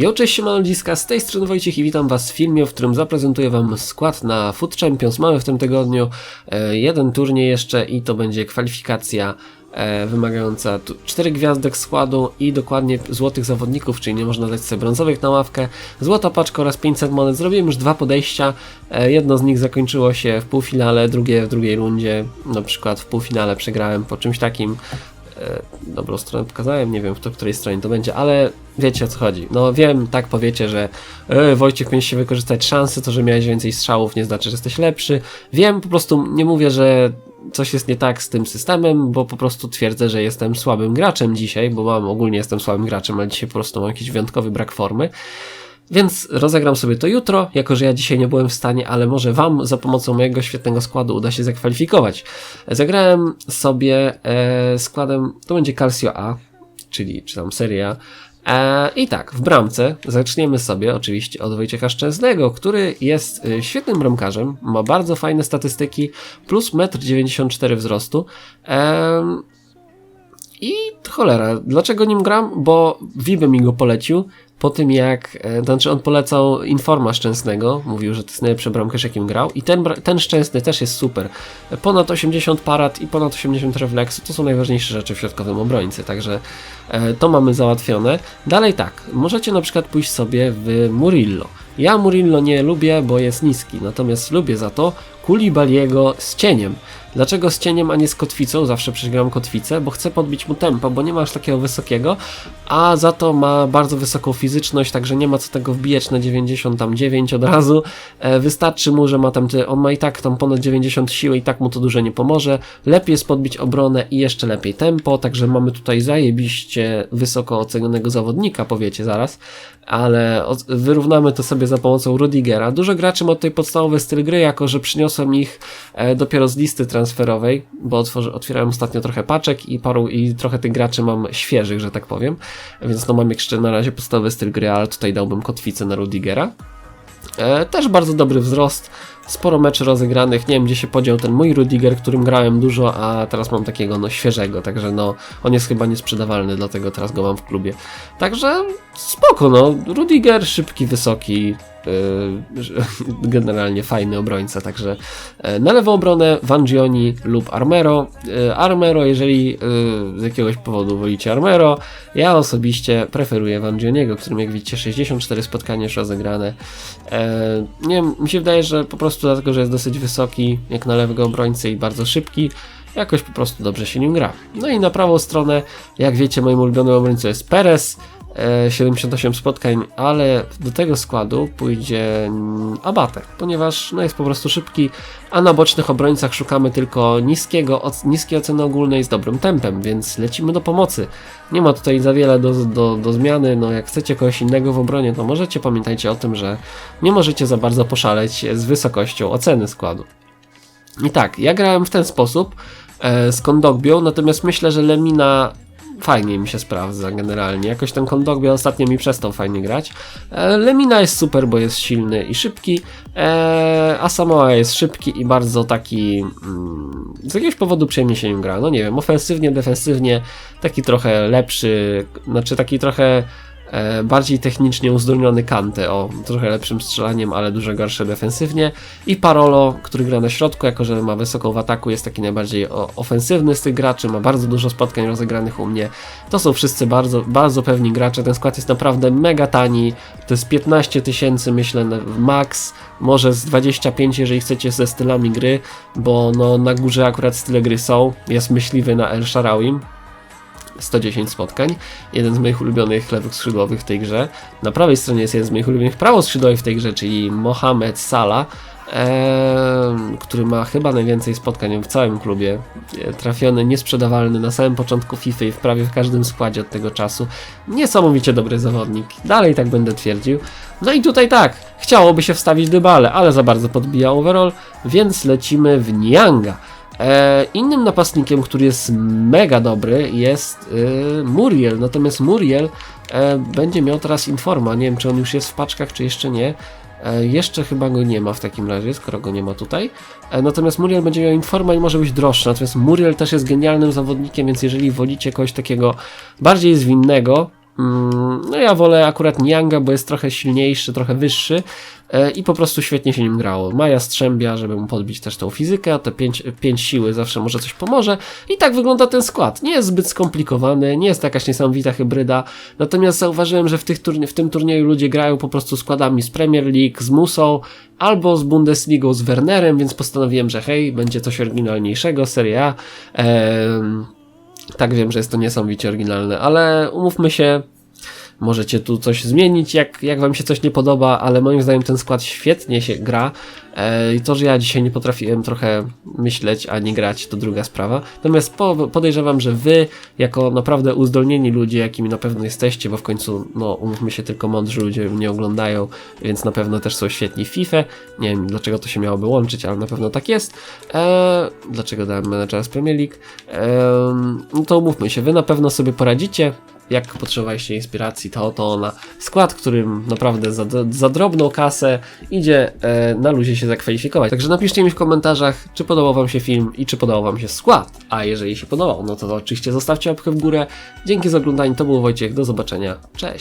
Jo, cześć, siemano ludziska, z tej strony Wojciech i witam was w filmie, w którym zaprezentuję wam skład na Food Champions. Mamy w tym tygodniu e, jeden turniej jeszcze i to będzie kwalifikacja e, wymagająca tu 4 gwiazdek składu i dokładnie złotych zawodników, czyli nie można dać sobie brązowych na ławkę. Złota paczka oraz 500 monet. Zrobiłem już dwa podejścia, e, jedno z nich zakończyło się w półfinale, drugie w drugiej rundzie. Na przykład w półfinale przegrałem po czymś takim dobrą stronę pokazałem, nie wiem w to, której stronie to będzie, ale wiecie o co chodzi. No wiem, tak powiecie, że e, Wojciech powinien się wykorzystać szansy, to, że miałeś więcej strzałów nie znaczy, że jesteś lepszy. Wiem, po prostu nie mówię, że coś jest nie tak z tym systemem, bo po prostu twierdzę, że jestem słabym graczem dzisiaj, bo mam ogólnie jestem słabym graczem, ale dzisiaj po prostu mam jakiś wyjątkowy brak formy. Więc rozegram sobie to jutro, jako że ja dzisiaj nie byłem w stanie, ale może Wam za pomocą mojego świetnego składu uda się zakwalifikować. Zagrałem sobie e, składem, to będzie Calcio A, czyli czy tam seria. E, I tak, w bramce zaczniemy sobie oczywiście od Wojciecha Szczęsnego, który jest e, świetnym bramkarzem, ma bardzo fajne statystyki, plus 1,94 m wzrostu. E, i cholera, dlaczego nim gram? Bo Wiby mi go polecił po tym jak, e, znaczy on polecał Informa Szczęsnego, mówił, że to jest najlepszy bramkarz jakim grał i ten, ten Szczęsny też jest super. Ponad 80 parad i ponad 80 refleksu to są najważniejsze rzeczy w środkowym obrońcy, także e, to mamy załatwione. Dalej tak, możecie na przykład pójść sobie w Murillo. Ja Murillo nie lubię, bo jest niski, natomiast lubię za to Kulibaliego z cieniem. Dlaczego z cieniem, a nie z kotwicą? Zawsze przegram kotwicę, bo chcę podbić mu tempo, bo nie ma aż takiego wysokiego, a za to ma bardzo wysoką fizyczność, także nie ma co tego wbijać na 99 od razu. E, wystarczy mu, że ma tam, on ma i tak tam ponad 90 siły i tak mu to dużo nie pomoże. Lepiej jest podbić obronę i jeszcze lepiej tempo, także mamy tutaj zajebiście wysoko ocenionego zawodnika, powiecie zaraz, ale wyrównamy to sobie za pomocą Rudigera. Dużo graczy ma tutaj podstawowy styl gry, jako że przyniosłem ich e, dopiero z listy transferowej, bo otwierałem ostatnio trochę paczek i paru i trochę tych graczy mam świeżych, że tak powiem, więc no mam jeszcze na razie podstawowy styl gry, ale tutaj dałbym kotwicę na Rudigera. E, też bardzo dobry wzrost, sporo meczy rozegranych, nie wiem gdzie się podział ten mój Rudiger, którym grałem dużo, a teraz mam takiego no świeżego, także no on jest chyba niesprzedawalny, dlatego teraz go mam w klubie. Także spoko no, Rudiger szybki, wysoki, generalnie fajny obrońca, także yy, na lewą obronę Vangioni lub Armero. Yy, Armero, jeżeli yy, z jakiegoś powodu wolicie Armero, ja osobiście preferuję Vangioniego, którym jak widzicie 64 spotkania już rozegrane. Nie wiem, mi się wydaje, że po prostu dlatego, że jest dosyć wysoki, jak na lewego obrońcy i bardzo szybki, jakoś po prostu dobrze się nim gra. No i na prawą stronę, jak wiecie, moim ulubionym obrońcą jest Perez, 78 e, spotkań, ale do tego składu pójdzie mm, Abate, ponieważ no, jest po prostu szybki, a na bocznych obrońcach szukamy tylko niskiego, niskiej oceny ogólnej z dobrym tempem, więc lecimy do pomocy. Nie ma tutaj za wiele do, do, do zmiany, no jak chcecie kogoś innego w obronie, to możecie, pamiętajcie o tym, że nie możecie za bardzo poszaleć z wysokością oceny składu. I tak, ja grałem w ten sposób e, z Kondogbią, natomiast myślę, że Lemina fajnie mi się sprawdza generalnie. Jakoś ten Kondogbia ostatnio mi przestał fajnie grać. E, Lemina jest super, bo jest silny i szybki, e, a Samoa jest szybki i bardzo taki mm, z jakiegoś powodu przyjemnie się nim gra. No nie wiem, ofensywnie, defensywnie, taki trochę lepszy, znaczy taki trochę bardziej technicznie uzdolniony Kante, o trochę lepszym strzelaniem, ale dużo gorsze defensywnie. I Parolo, który gra na środku, jako że ma wysoką w ataku, jest taki najbardziej ofensywny z tych graczy, ma bardzo dużo spotkań rozegranych u mnie. To są wszyscy bardzo, bardzo pewni gracze, ten skład jest naprawdę mega tani, to jest 15 tysięcy myślę max, może z 25 jeżeli chcecie ze stylami gry, bo no na górze akurat style gry są, jest myśliwy na El Sharawim, 110 spotkań. Jeden z moich ulubionych lewych skrzydłowych w tej grze. Na prawej stronie jest jeden z moich ulubionych prawoskrzydłowych w tej grze, czyli Mohamed Salah. Który ma chyba najwięcej spotkań w całym klubie. Trafiony, niesprzedawalny na samym początku FIFA i w prawie w każdym składzie od tego czasu. Niesamowicie dobry zawodnik. Dalej tak będę twierdził. No i tutaj tak, chciałoby się wstawić Dybale, ale za bardzo podbija overall, więc lecimy w Nianga. E, innym napastnikiem, który jest mega dobry jest e, Muriel, natomiast Muriel e, będzie miał teraz Informa, nie wiem czy on już jest w paczkach czy jeszcze nie, e, jeszcze chyba go nie ma w takim razie, skoro go nie ma tutaj. Natomiast Muriel będzie miał Informa i może być droższy, natomiast Muriel też jest genialnym zawodnikiem, więc jeżeli wolicie kogoś takiego bardziej zwinnego, No ja wolę akurat Nianga, bo jest trochę silniejszy, trochę wyższy e, i po prostu świetnie się nim grało. Ma Jastrzębia, żeby mu podbić też tą fizykę, te 5 siły zawsze może coś pomoże. I tak wygląda ten skład. Nie jest zbyt skomplikowany, nie jest to jakaś niesamowita hybryda, natomiast zauważyłem, że w, tych turnie- w tym turnieju ludzie grają po prostu składami z Premier League, z Musą, albo z Bundesligą, z Wernerem, więc postanowiłem, że hej, będzie coś oryginalniejszego, Serie A. Em, tak wiem, że jest to niesamowicie oryginalne, ale umówmy się, możecie tu coś zmienić, jak, jak wam się coś nie podoba, ale moim zdaniem ten skład świetnie się gra. E, I to, że ja dzisiaj nie potrafiłem trochę myśleć, a nie grać, to druga sprawa. Natomiast po, podejrzewam, że wy, jako naprawdę uzdolnieni ludzie, jakimi na pewno jesteście, bo w końcu, no, umówmy się, tylko mądrzy ludzie mnie oglądają, więc na pewno też są świetni w FIFA. Nie wiem, dlaczego to się miałoby łączyć, ale na pewno tak jest. E, dlaczego dałem menedżera z Premier League? E, no to umówmy się, wy na pewno sobie poradzicie jak potrzebowaliście inspiracji, to oto ona. Skład, którym naprawdę za, za drobną kasę idzie e, na luzie się zakwalifikować. Także napiszcie mi w komentarzach, czy podobał Wam się film i czy podobał Wam się skład. A jeżeli się podobał, no to oczywiście zostawcie łapkę w górę. Dzięki za oglądanie, to był Wojciech, do zobaczenia, cześć!